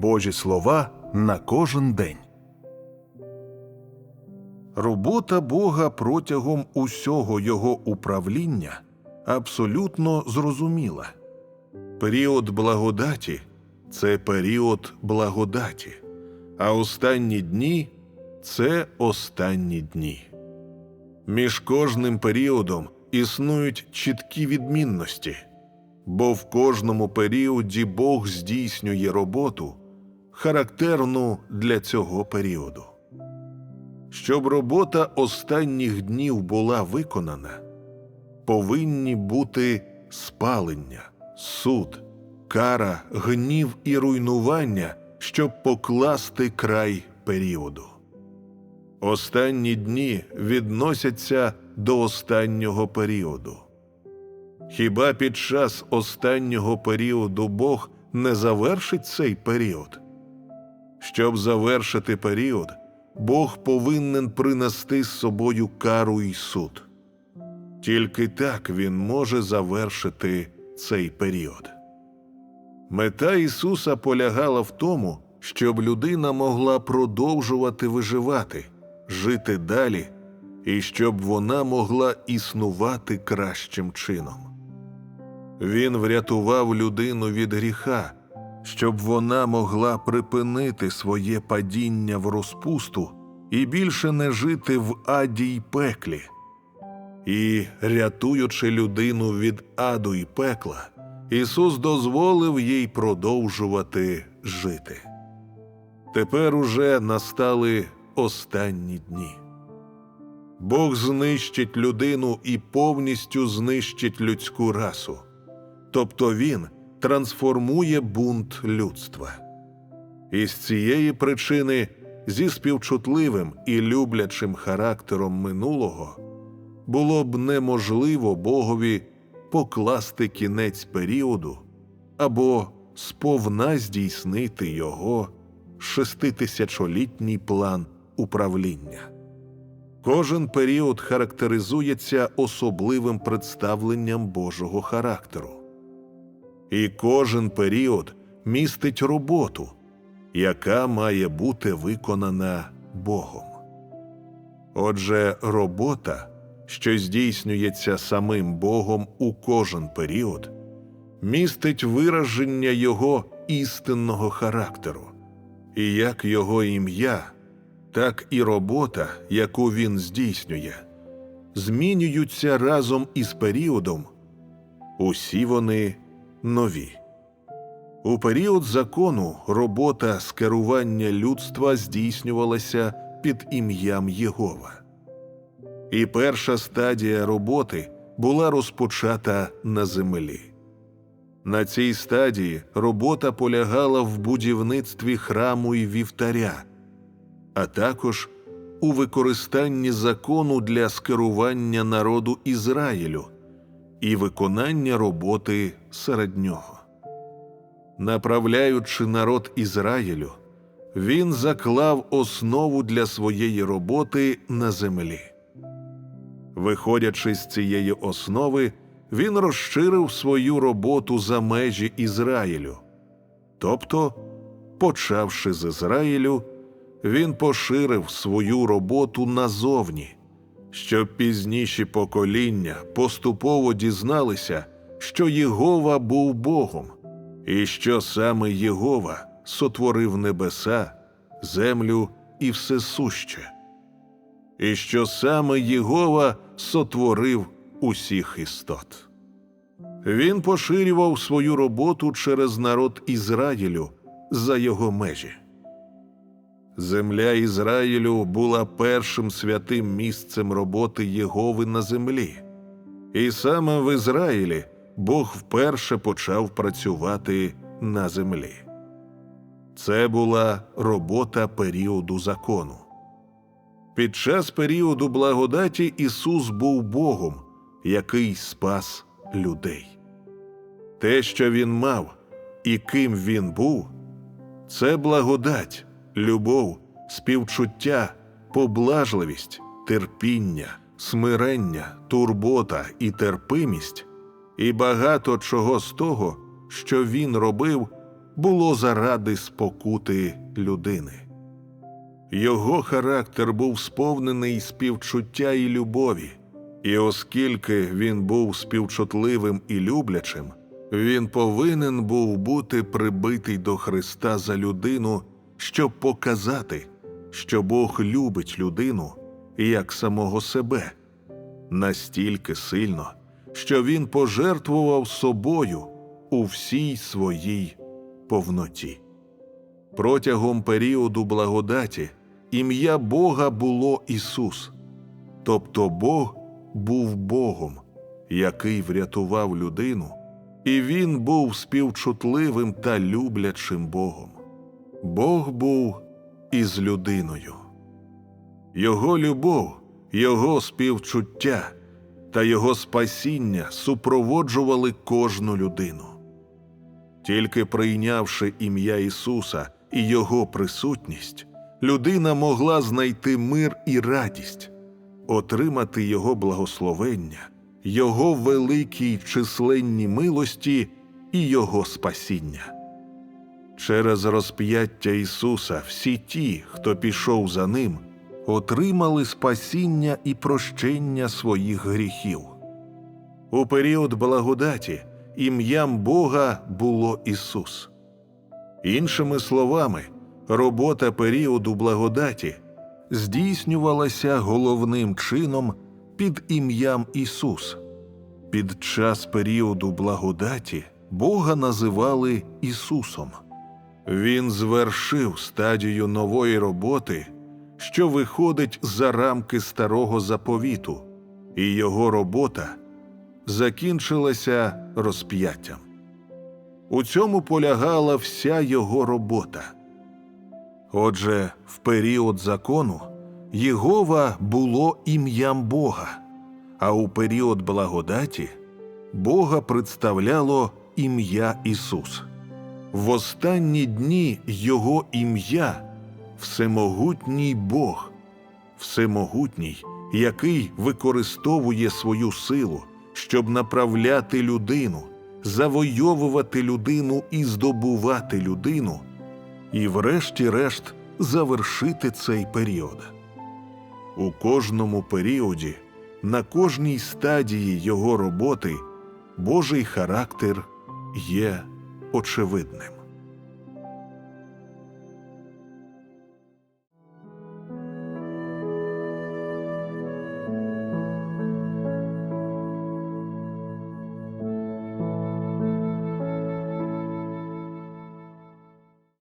Божі слова на кожен день. Робота Бога протягом усього його управління абсолютно зрозуміла. Період благодаті це період благодаті, а останні дні це останні дні. Між кожним періодом існують чіткі відмінності, бо в кожному періоді Бог здійснює роботу, характерну для цього періоду. Щоб робота останніх днів була виконана, повинні бути спалення, суд, кара, гнів і руйнування, щоб покласти край періоду. Останні дні відносяться до останнього періоду. Хіба під час останнього періоду Бог не завершить цей період? Щоб завершити період, Бог повинен принести з собою кару і суд. Тільки так він може завершити цей період. Мета Ісуса полягала в тому, щоб людина могла продовжувати виживати, жити далі, і щоб вона могла існувати кращим чином. Він врятував людину від гріха, щоб вона могла припинити своє падіння в розпусту і більше не жити в аді й пеклі. І, рятуючи людину від аду й пекла, Ісус дозволив їй продовжувати жити. Тепер уже настали останні дні. Бог знищить людину і повністю знищить людську расу, тобто Він трансформує бунт людства. І з цієї причини зі співчутливим і люблячим характером минулого було б неможливо Богові покласти кінець періоду або сповна здійснити його шеститисячолітній план управління. Кожен період характеризується особливим представленням Божого характеру. І кожен період містить роботу, яка має бути виконана Богом. Отже, робота, що здійснюється самим Богом у кожен період, містить вираження Його істинного характеру, і як Його ім'я, так і робота, яку Він здійснює, змінюються разом із періодом, усі вони нові. У період закону робота з керування людства здійснювалася під ім'ям Єгова. І перша стадія роботи була розпочата на землі. На цій стадії робота полягала в будівництві храму і вівтаря, а також у використанні закону для скерування народу Ізраїлю і виконання роботи серед нього. Направляючи народ Ізраїлю, він заклав основу для своєї роботи на землі. Виходячи з цієї основи, він розширив свою роботу за межі Ізраїлю. Тобто, почавши з Ізраїлю, він поширив свою роботу назовні, щоб пізніші покоління поступово дізналися, що Єгова був Богом, і що саме Єгова сотворив небеса, землю і все суще, і що саме Єгова сотворив усіх істот. Він поширював свою роботу через народ Ізраїлю за його межі. Земля Ізраїлю була першим святим місцем роботи Єгови на землі, і саме в Ізраїлі Бог вперше почав працювати на землі. Це була робота періоду закону. Під час періоду благодаті Ісус був Богом, який спас людей. Те, що Він мав і ким Він був, це благодать, любов, співчуття, поблажливість, терпіння, смирення, турбота і терпимість, і багато чого з того, що він робив, було заради спокути людини. Його характер був сповнений співчуття і любові, і оскільки він був співчутливим і люблячим, він повинен був бути прибитий до Христа за людину, щоб показати, що Бог любить людину як самого себе настільки сильно, що він пожертвував собою у всій своїй повноті. Протягом періоду благодаті ім'я Бога було Ісус, тобто Бог був Богом, який врятував людину, і Він був співчутливим та люблячим Богом. Бог був із людиною. Його любов, Його співчуття та Його спасіння супроводжували кожну людину. Тільки прийнявши ім'я Ісуса і Його присутність, людина могла знайти мир і радість, отримати Його благословення, Його великій численні милості і Його спасіння. Через розп'яття Ісуса всі ті, хто пішов за Ним, отримали спасіння і прощення своїх гріхів. У період благодаті ім'ям Бога було Ісус. Іншими словами, робота періоду благодаті здійснювалася головним чином під ім'ям Ісус. Під час періоду благодаті Бога називали Ісусом. Він звершив стадію нової роботи, що виходить за рамки старого заповіту, і його робота закінчилася розп'яттям. У цьому полягала вся його робота. Отже, в період закону Єгова було ім'ям Бога, а у період благодаті Бога представляло ім'я Ісус. В останні дні Його ім'я Всемогутній Бог, Всемогутній, який використовує свою силу, щоб направляти людину, завойовувати людину і здобувати людину, і, врешті-решт, завершити цей період. У кожному періоді, на кожній стадії його роботи, Божий характер є очевидним.